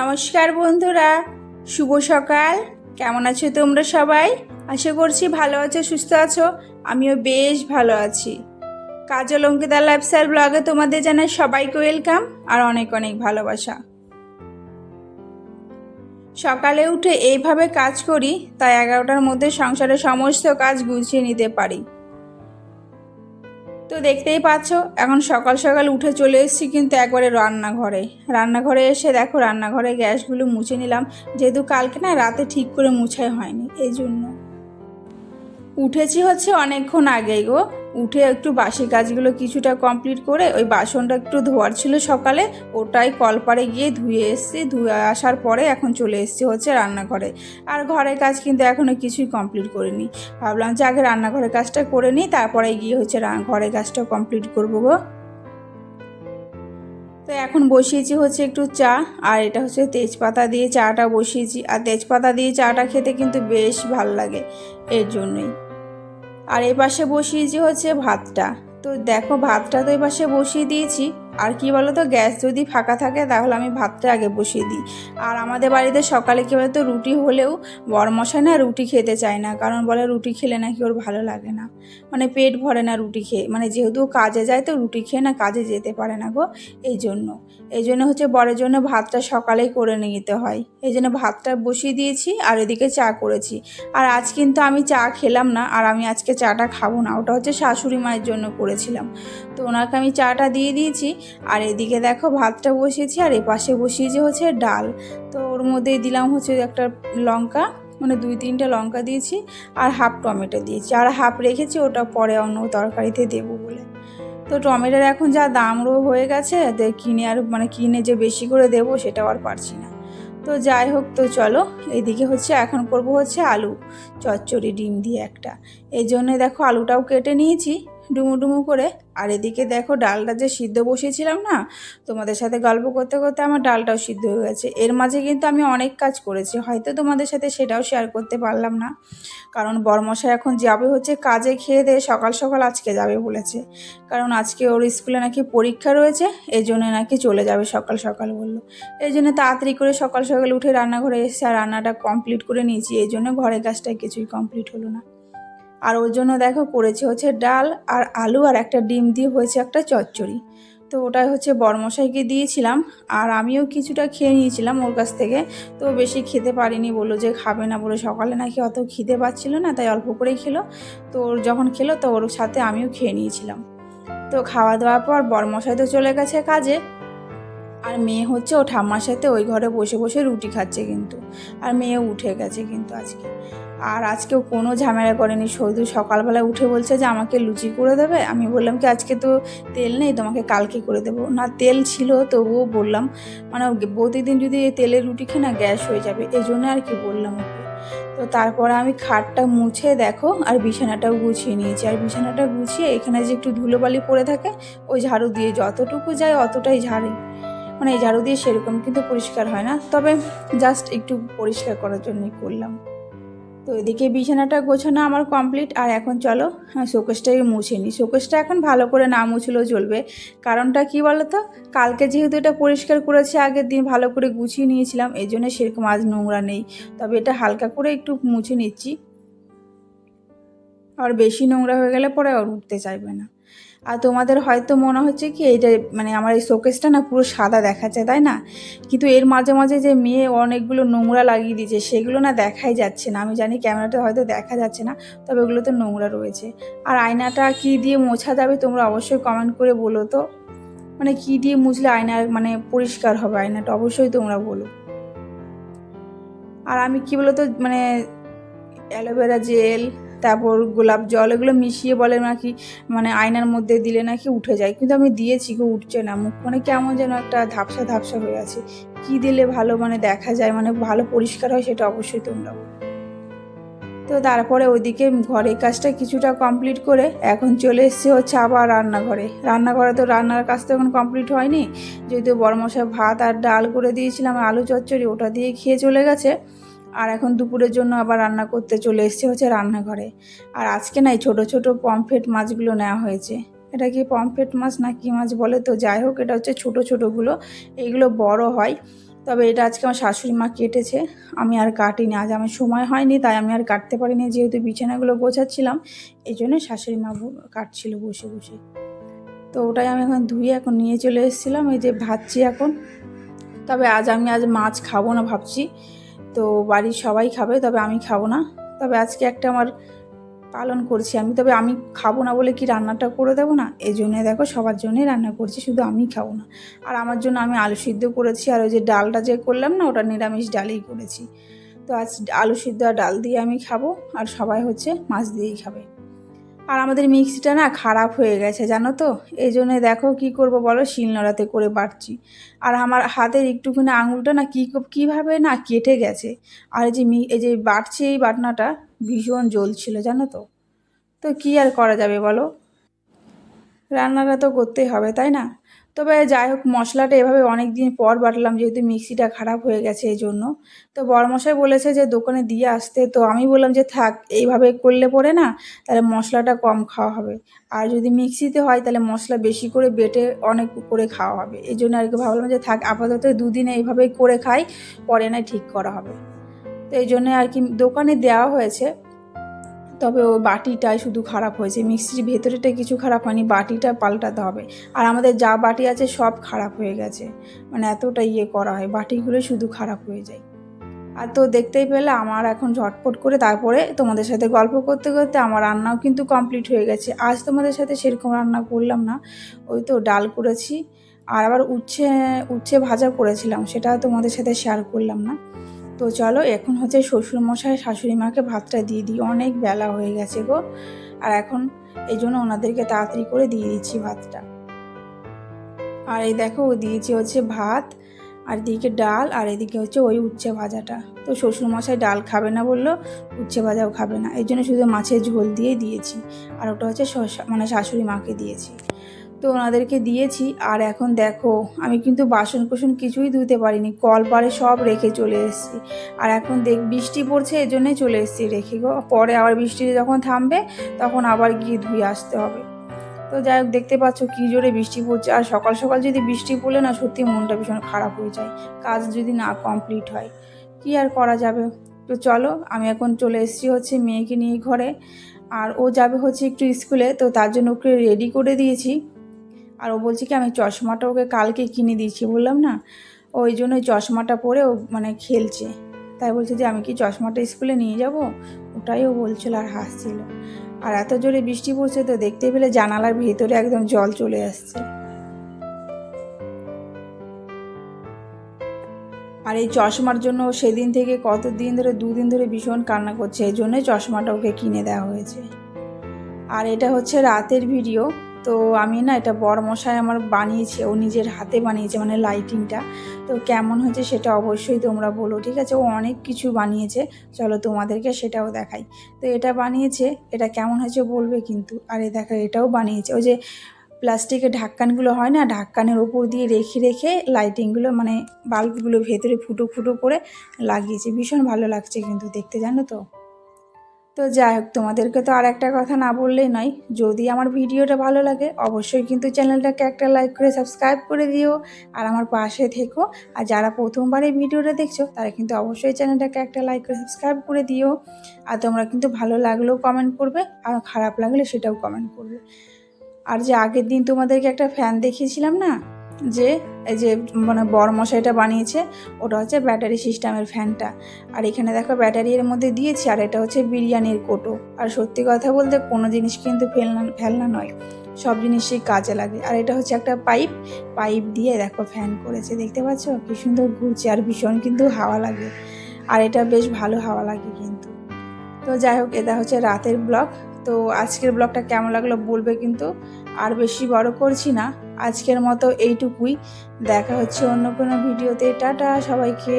নমস্কার বন্ধুরা, শুভ সকাল। কেমন আছো তোমরা সবাই? আশা করছি ভালো আছো, সুস্থ আছো। আমিও বেশ ভালো আছি। কাজল অঙ্কিতা লাইফস্টাইল ব্লগে তোমাদের জানাই সবাইকে ওয়েলকাম আর অনেক অনেক ভালোবাসা। সকালে উঠে এইভাবে কাজ করি, তাই এগারোটার মধ্যে সংসারের সমস্ত কাজ গুছিয়ে নিতে পারি। দেখতেই পাচ্ছ, এখন সকাল সকাল উঠে চলে এসেছি কিন্তু একবারে রান্নাঘরে। রান্নাঘরে এসে দেখো, রান্নাঘরে গ্যাসগুলো মুছে নিলাম। যেহেতু কালকে না রাতে ঠিক করে মুছাই হয়নি, এই জন্য। উঠেছি হচ্ছে অনেকক্ষণ আগেই গো। উঠে একটু বাসি কাজগুলো কিছুটা কমপ্লিট করে ওই বাসনটা একটু ধোয়ার ছিল সকালে, ওটাই কলপারে গিয়ে ধুয়ে এসেছি, ধুয়ে আসার পরে এখন চলে এসেছি হচ্ছে রান্নাঘরে। আর ঘরের কাজ কিন্তু এখনও কিছুই কমপ্লিট করিনি। ভাবলাম যে আগে রান্নাঘরের কাজটা করে নিই, তারপরে গিয়ে হচ্ছে ঘরের কাজটা কমপ্লিট করব গো। তো এখন বসিয়েছি হচ্ছে একটু চা, আর এটা হচ্ছে তেজপাতা দিয়ে চাটা বসিয়েছি। আর তেজপাতা দিয়ে চাটা খেতে কিন্তু বেশ ভালো লাগে, এর জন্যই। আর এ পাশে বসিয়েছি হচ্ছে ভাতটা। তো দেখো ভাতটা তো এ পাশে বসিয়ে দিয়েছি। আর কি বলো তো গ্যাস যদি ফাঁকা থাকে তাহলে আমি ভাতটা আগে বসিয়ে দিই। আর আমাদের বাড়িতে সকালে কী বলতো, রুটি হলেও বরমশাই না রুটি খেতে চায় না, কারণ বলে রুটি খেলে নাকি ওর ভালো লাগে না। মানে পেট ভরে না রুটি খেয়ে মানে যেহেতু কাজে যায় তো রুটি খেয়ে না কাজে যেতে পারে না গো, এই জন্য। এই জন্য হচ্ছে বরের জন্য ভাতটা সকালেই করে নিতে হয়। এই জন্য ভাতটা বসিয়ে দিয়েছি আর এদিকে চা করেছি। আর আজ কিন্তু আমি চা খেলাম না, আর আমি আজকে চাটা খাব না, ওটা হচ্ছে শাশুড়ি মায়ের জন্য করেছিলাম। তো ওনাকে আমি চাটা দিয়ে দিয়েছি আর এদিকে দেখো ভাতটা বসিয়েছি, আর এপাশে বসিয়েছি হচ্ছে ডাল। তো ওর মধ্যেই দিলাম হচ্ছে একটা লঙ্কা মানে দুই তিনটে লঙ্কা দিয়েছি আর হাফ টমেটো দিয়েছি। আর হাফ রেখেছি, ওটা পরে অন্য তরকারিতে দেবো বলে। তো টমেটোর এখন যা দামও হয়ে গেছে কিনে আর মানে কিনে যে বেশি করে দেবো সেটাও আর পারছি না। তো যাই হোক, তো চলো, এদিকে হচ্ছে এখন করব হচ্ছে আলু, চচ্চড়ি, ডিম দিয়ে একটা। এই জন্যে দেখো আলুটাও কেটে নিয়েছি ডুমু ডুমু করে। আর এদিকে দেখো ডালটা যে সিদ্ধ বসিয়েছিলাম না, তোমাদের সাথে গল্প করতে করতে আমার ডালটাও সিদ্ধ হয়ে গেছে। এর মাঝে কিন্তু আমি অনেক কাজ করেছি, হয়তো তোমাদের সাথে সেটাও শেয়ার করতে পারলাম না। কারণ বরমশাই এখন যাবে হচ্ছে কাজে খেয়ে দিয়ে সকাল সকাল আজকে যাবে বলেছে। কারণ আজকে ওর স্কুলে নাকি পরীক্ষা রয়েছে, এই জন্য নাকি চলে যাবে সকাল সকাল বলল। এই জন্য তাড়াতাড়ি করে সকাল সকাল উঠে রান্নাঘরে এসে আর রান্নাটা কমপ্লিট করে নিয়েছি, এই জন্য ঘরের কাজটা কিছুই কমপ্লিট হলো না। আর ওর জন্য দেখো করেছে হচ্ছে ডাল আর আলু আর একটা ডিম দিয়ে হয়েছে একটা চচ্চড়ি। তো ওটাই হচ্ছে বরমশাইকে দিয়েছিলাম আর আমিও কিছুটা খেয়ে নিয়েছিলাম ওর কাছ থেকে। তো বেশি খেতে পারিনি, বলল যে খাবে না বলে সকালে নাকি অত খিদে পাচ্ছিল না, তাই অল্প করেই খেলো। তো ওর যখন খেলো তো ওর সাথে আমিও খেয়ে নিয়েছিলাম। তো খাওয়া দাওয়ার পর বরমশাই তো চলে গেছে কাজে। আর মেয়ে হচ্ছে ও ঠাম্মার সাথে ওই ঘরে বসে বসে রুটি খাচ্ছে কিন্তু। আর মেয়ে উঠে গেছে কিন্তু আজকে। আর আজকেও কোনো ঝামেলা করেনি। শুধু সকালবেলা উঠে বলছে যে, আমাকে লুচি করে দেবে? আমি বললাম কি, আজকে তো তেল নেই, তোমাকে কালকে করে দেবো। না, তেল ছিল, তবুও বললাম মানে প্রতিদিন যদি তেলের রুটি খেয়ে না, গ্যাস হয়ে যাবে। এই জন্য আর কি বললাম তো তারপরে আমি খাটটা মুছে দেখো, আর বিছানাটাও গুছিয়ে নিয়েছি। আর বিছানাটা গুছিয়ে এখানে যে একটু ধুলোবালি পড়ে থাকে, ওই ঝাড়ু দিয়ে যতটুকু যায় অতটাই ঝাড়ি। মানে এই ঝাড়ু দিয়ে সেরকম কিন্তু পরিষ্কার হয় না। তবে জাস্ট একটু পরিষ্কার করার জন্যই করলাম। তো এদিকে বিছানাটা গোছানো আমার কমপ্লিট আর এখন চলো হ্যাঁ শোকেসটাকে মুছে নিই। শোকেসটা এখন ভালো করে না মুছলেও চলবে। কারণটা কি বলো তো কালকে যেহেতু এটা পরিষ্কার করেছি, আগের দিন ভালো করে গুছিয়ে নিয়েছিলাম, এই জন্য সেরকম আজ নোংরা নেই। তবে এটা হালকা করে একটু মুছে নিচ্ছি। আর বেশি নোংরা হয়ে গেলে পরে আর উঠতে চাইবে না। আর তোমাদের হয়তো মনে হচ্ছে কি এইটা মানে আমার এই শোকেসটা না পুরো সাদা দেখাচ্ছে, তাই না? কিন্তু এর মাঝে মাঝে যে মেয়ে অনেকগুলো নোংরা লাগিয়ে দিয়েছে, সেগুলো না দেখাই যাচ্ছে না। আমি জানি ক্যামেরাটা হয়তো দেখা যাচ্ছে না, তবে ওগুলো তো নোংরা রয়েছে। আর আয়নাটা কি দিয়ে মোছা যাবে তোমরা অবশ্যই কমেন্ট করে বলো তো। মানে কি দিয়ে মুছলে আয়না মানে পরিষ্কার হবে আয়নাটা, অবশ্যই তোমরা বলো। আর আমি কি বলতো মানে অ্যালোভেরা জেল তারপর গোলাপ জল, এগুলো মিশিয়ে বলে নাকি মানে আয়নার মধ্যে দিলে নাকি উঠে যায়। কিন্তু আমি দিয়েছি কেউ উঠছে না। মুখ মানে কেমন যেন একটা ধাপসা ধাপসা হয়ে আছে। কি দিলে ভালো মানে দেখা যায় মানে ভালো পরিষ্কার হয় সেটা অবশ্যই তোমরা তো তারপরে ওইদিকে ঘরের কাজটা কিছুটা কমপ্লিট করে এখন চলে এসছে হচ্ছে আবার রান্নাঘরে। রান্নাঘরে তো রান্নার কাজ তো এখন কমপ্লিট হয়নি। যেহেতু বড়মশাই ভাত আর ডাল করে দিয়েছিলাম, আলু চচ্চড়ি, ওটা দিয়ে খেয়ে চলে গেছে। আর এখন দুপুরের জন্য আবার রান্না করতে চলে এসছে হচ্ছে রান্নাঘরে। আর আজকে না এই ছোটো ছোটো পমফ্রেট মাছগুলো নেওয়া হয়েছে। এটা কি পমফ্রেট মাছ না কি মাছ বলে তো? যাই হোক, এটা হচ্ছে ছোটো, ছোটোগুলো। এইগুলো বড় হয়। তবে এটা আজকে আমার শাশুড়ি মা কেটেছে। আমি আর কাটিনি। আজ আমার সময় হয়নি, তাই আমি আর কাটতে পারিনি। যেহেতু বিছানাগুলো গোছাচ্ছিলাম, এই জন্য শাশুড়ি মা কাটছিল বসে বসে। তো ওটাই আমি এখন ধুয়ে এখন নিয়ে চলে এসেছিলাম। এই যে ভাজছি এখন। তবে আজ আমি আজ মাছ খাব না ভাবছি। তো বাড়ির সবাই খাবে, তবে আমি খাব না। তবে আজকে একটা আমার পালন করছি আমি, তবে আমি খাব না বলে কি রান্নাটা করে দেবো না? এই জন্যে দেখো সবার জন্যই রান্না করছি, শুধু আমি খাব না। আর আমার জন্য আমি আলু সিদ্ধ করেছি, আর ওই যে ডালটা যে করলাম না, ওটা নিরামিষ ডালেই করেছি। তো আজ আলু সিদ্ধ আর ডাল দিয়ে আমি খাব, আর সবাই হচ্ছে মাছ দিয়েই খাবে। আর আমাদের মিক্সিটা না খারাপ হয়ে গেছে, জানো তো? এই জন্যে দেখো কি করব বলো? শিলনোড়াতে করে বাড়ছি। আর আমার হাতের একটুখানি আঙুলটা না কী কীভাবে না কেটে গেছে। আর এই যে মি এই যে বাড়ছে এই বাটনাটা, ভীষণ জ্বলছিল, জানো তো? তো কী আর করা যাবে বলো? রান্নাটা তো করতেই হবে, তাই না? তবে যাই হোক, মশলাটা এভাবে অনেক দিন পর বাটলাম, যেহেতু মিক্সিটা খারাপ হয়ে গেছে এই জন্য তো বড়মশাই বলেছে যে, দোকানে দিয়ে আসতে। তো আমি বললাম যে, থাক, এইভাবে করলে পরে না, তাহলে মশলাটা কম খাওয়া হবে। আর যদি মিক্সিতে হয়, তাহলে মশলা বেশি করে বেটে অনেক করে খাওয়া হবে। এই জন্য আর কি ভাবলাম যে, থাক, আপাতত দুদিনে এইভাবেই করে খাই, পরে না ঠিক করা হবে। তো এই জন্য আর কি দোকানে দেওয়া হয়েছে। তবে ও বাটিটাই শুধু খারাপ হয়েছে। মিক্সির ভেতরেটা কিছু খারাপ হয়নি, বাটিটা পাল্টাতে হবে। আর আমাদের যা বাটি আছে সব খারাপ হয়ে গেছে। মানে এতটা ইয়ে করা হয় বাটিগুলো শুধু খারাপ হয়ে যায়। আর তো দেখতেই পেলে আমার এখন ঝটপট করে তারপরে তোমাদের সাথে গল্প করতে করতে আমার রান্নাও কিন্তু কমপ্লিট হয়ে গেছে। আজ তোমাদের সাথে সেরকম রান্না করলাম না। ওই তো ডাল করেছি। আর আবার উচ্ছে উচ্ছে ভাজা করেছিলাম, সেটা তোমাদের সাথে শেয়ার করলাম না। তো চলো, এখন হচ্ছে শ্বশুর মশাই শাশুড়ি মাকে ভাতটা দিয়ে দিই। অনেক বেলা হয়ে গেছে গো। আর এখন এই জন্য ওনাদেরকে তাড়াতাড়ি করে দিয়ে দিচ্ছি ভাতটা। আর এই দেখো, ও দিয়েছি হচ্ছে ভাত, আর এদিকে ডাল, আর এদিকে হচ্ছে ওই উচ্ছে ভাজাটা। তো শ্বশুর মশাই ডাল খাবে না বলল, উচ্ছে ভাজাও খাবে না। এই জন্য শুধু মাছের ঝোল দিয়ে দিয়েছি। আর ওটা হচ্ছে মানে শাশুড়ি মাকে দিয়েছি। তো ওনাদেরকে দিয়েছি। আর এখন দেখো, আমি কিন্তু বাসন কোসন কিছুই ধুতে পারিনি। কল পারে সব রেখে চলে এসেছি। আর এখন দেখ, বৃষ্টি পড়ছে এই জন্যই চলে এসেছি রেখে গো। পরে আবার বৃষ্টি যখন থামবে, তখন আবার গিয়ে ধুয়ে আসতে হবে। তো যাই হোক, দেখতে পাচ্ছ কী জোরে বৃষ্টি পড়ছে। আর সকাল সকাল যদি বৃষ্টি পড়লে না, সত্যি মনটা ভীষণ খারাপ হয়ে যায়। কাজ যদি না কমপ্লিট হয়, কি আর করা যাবে? তো চলো, আমি এখন চলে এসেছি হচ্ছে মেয়েকে নিয়ে ঘরে। আর ও যাবে হচ্ছে একটু স্কুলে, তো তার জন্য ওকে রেডি করে দিয়েছি। আর ও বলছে কি, আমি চশমাটা ওকে কালকে কিনে দিয়েছি। বললাম, না। ওই জন্য ওই চশমাটা পরে ও মানে খেলছে। তাই বলছে যে, আমি কি চশমাটা স্কুলে নিয়ে যাব? ওটাই ও বলছিল আর হাসছিল। আর এত জোরে বৃষ্টি পড়ছে তো দেখতে পেলে জানালার ভেতরে একদম জল চলে আসছে। আর এই চশমার জন্য সেদিন থেকে কতদিন ধরে, দুদিন ধরে ভীষণ কান্না করছে। এই জন্যই চশমাটা ওকে কিনে দেওয়া হয়েছে। আর এটা হচ্ছে রাতের ভিডিও। তো আমি না এটা মশাই আমার বানিয়েছে, ও নিজের হাতে বানিয়েছে মানে লাইটিংটা তো কেমন হয়েছে সেটা অবশ্যই তোমরা বলো, ঠিক আছে? ও অনেক কিছু বানিয়েছে, চলো তোমাদেরকে সেটাও দেখাই। তো এটা বানিয়েছে, এটা কেমন হয়েছে বলবে কিন্তু। আরে দেখো, এটাও বানিয়েছে। ওই যে প্লাস্টিকের ঢাক্কানগুলো হয় না, ঢাক্কানের ওপর দিয়ে রেখে রেখে লাইটিংগুলো মানে বাল্বগুলো ভেতরে ফুটো ফুটো করে লাগিয়েছে। ভীষণ ভালো লাগছে কিন্তু দেখতে, জানো তো? তো যাই হোক, তোমাদেরকে তো আর একটা কথা না বললেই নয়, যদি আমার ভিডিওটা ভালো লাগে, অবশ্যই কিন্তু চ্যানেলটাকে একটা লাইক করে সাবস্ক্রাইব করে দিও, আর আমার পাশে থেকো, আর যারা প্রথমবার এই ভিডিওটা দেখছ, তারা কিন্তু অবশ্যই চ্যানেলটাকে একটা লাইক করে সাবস্ক্রাইব করে দিও, আর তোমরা কিন্তু ভালো লাগলেও কমেন্ট করবে, আর খারাপ লাগলে সেটাও কমেন্ট করবে। আর যে আগের দিন তোমাদেরকে একটা ফ্যান দেখিয়েছিলাম না যে, এই যে মানে বড় মশাইটা বানিয়েছে, ওটা হচ্ছে ব্যাটারি সিস্টেমের ফ্যানটা। আর এখানে দেখো ব্যাটারি এর মধ্যে দিয়েছি, আর এটা হচ্ছে বিরিয়ানির কোটো। আর সত্যি কথা বলতে কোনো জিনিস কিন্তু ফেলনা ফেলনা নয়, সব জিনিসই কাজে লাগে। আর এটা হচ্ছে একটা পাইপ পাইপ দিয়ে দেখো ফ্যান করেছে, দেখতে পাচ্ছ? কি সুন্দর ঘুরছে, আর ভীষণ কিন্তু হাওয়া লাগে। আর এটা বেশ ভালো হাওয়া লাগে কিন্তু। তো যাই হোক, এটা হচ্ছে রাতের ব্লগ। তো আজকের ব্লগটা কেমন লাগল বলবে কিন্তু, আর বেশি বড় করছি না। আজকের মতো এইটুকুই। দেখা হচ্ছে অন্য কোনো ভিডিওতে। টাটা সবাইকে।